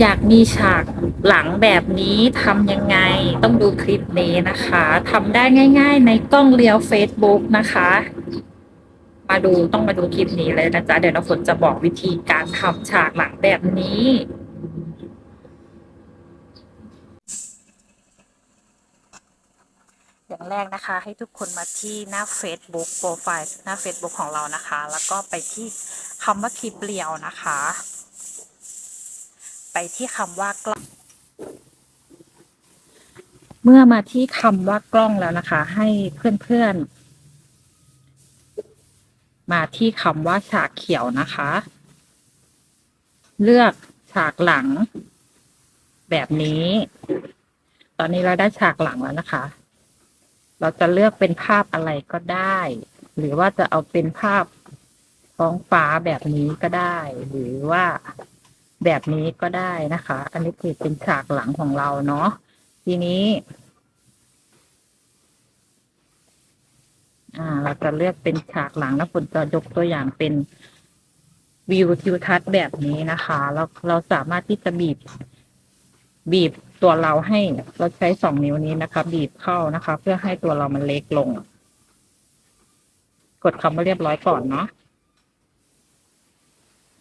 อยากมีฉากหลังแบบนี้ทำยังไงต้องดูคลิปนี้นะคะทำได้ง่าย ๆ ในกล้องเรียว Facebook นะคะ มาดูต้องมาดูคลิปนี้เลยนะจ๊ะ เดี๋ยวน้ำฝนจะบอกวิธีการทำฉากหลังแบบนี้อย่างแรกนะคะให้ทุกคนมาที่หน้า Facebook โปรไฟล์หน้า Facebook ของเรานะคะ แล้วก็ไปที่คำว่าคลิปเรียวนะคะ ไปที่คำว่ากล้อง เมื่อมาที่คำว่ากล้องแล้วนะคะ ให้เพื่อนๆ มาที่คำว่าฉากเขียวนะคะ เลือกฉากหลัง แบบนี้ ตอนนี้เราได้ฉากหลังแล้วนะคะ เราจะเลือกเป็นภาพอะไรก็ได้ หรือว่าจะเอาเป็นภาพท้องฟ้าแบบนี้ก็ได้ หรือว่า แบบนี้ก็ได้นะคะ อันนี้คือเป็นฉากหลังของเราเนาะทีนี้ อ่า เราจะเลือกเป็นฉากหลังแล้วฝนจะยกตัวอย่างเป็นวิวทิวทัศน์แบบนี้นะคะแล้วเราสามารถที่จะบีบ บีบตัวเราให้เราใช้สองนิ้วนี้นะคะ บีบเข้านะคะ เพื่อให้ตัวเรามันเล็กลง กดคำว่าเรียบร้อยก่อนเนาะ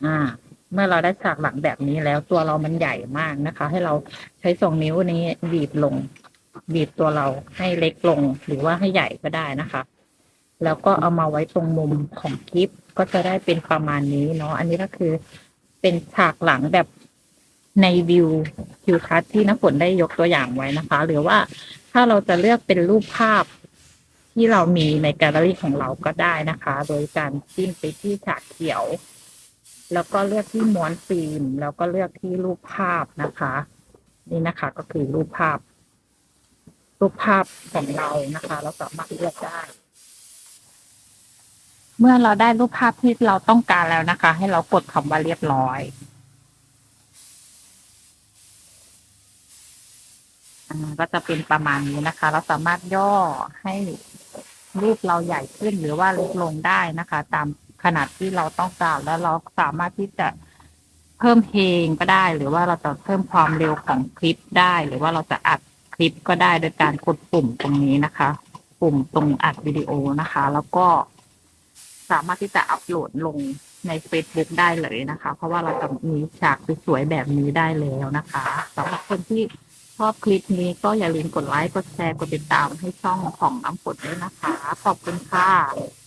อ่า เมื่อเราได้ฉากหลังแบบนี้แล้วตัวเรามันใหญ่มากนะคะ ให้เราใช้สองนิ้วนี้บีบลง บีบตัวเราให้เล็กลงหรือว่าให้ใหญ่ก็ได้นะคะ แล้วก็เอามาไว้ตรงมุมของคลิปก็จะได้เป็นประมาณนี้เนาะอันนี้ก็คือเป็นฉากหลังแบบในวิวทิวทัศน์ที่น้ำฝนได้ยกตัวอย่างไว้นะคะ หรือว่าถ้าเราจะเลือกเป็นรูปภาพที่เรามีในแกลเลอรี่ของเราก็ได้นะคะ โดยการจิ้มไปที่ฉากเขียว แล้วก็เลือกที่ม้วนฟิล์มแล้วก็เลือกที่รูปภาพนะคะ นี่นะคะก็คือรูปภาพ รูปภาพของเรานะคะ เราสามารถเลือกได้ เมื่อเราได้รูปภาพที่เราต้องการแล้วนะคะ ให้เรากดคำว่าเรียบร้อยอ่าก็จะเป็นประมาณนี้นะคะ เราสามารถย่อให้รูปเราใหญ่ขึ้นหรือว่าเล็กลงได้นะคะ ตาม ขนาดที่เราต้องการแล้วเราสามารถที่จะเพิ่มเพลงก็ได้ หรือว่าเราจะเพิ่มความเร็วของคลิปได้ หรือว่าเราจะอัดคลิปก็ได้โดยการกดปุ่มตรงนี้นะคะ ปุ่มตรงอัดวิดีโอนะคะ แล้วก็สามารถที่จะอัปโหลดลงใน Facebook ได้เลยนะคะ เพราะว่าเราจะมีฉากสวยๆแบบนี้ได้แล้วนะคะสำหรับคนที่ชอบคลิปนี้ก็อย่าลืมกดไลค์ กดแชร์ กดติดตามให้ช่องของน้ำฝนด้วยนะคะ ขอบคุณค่ะ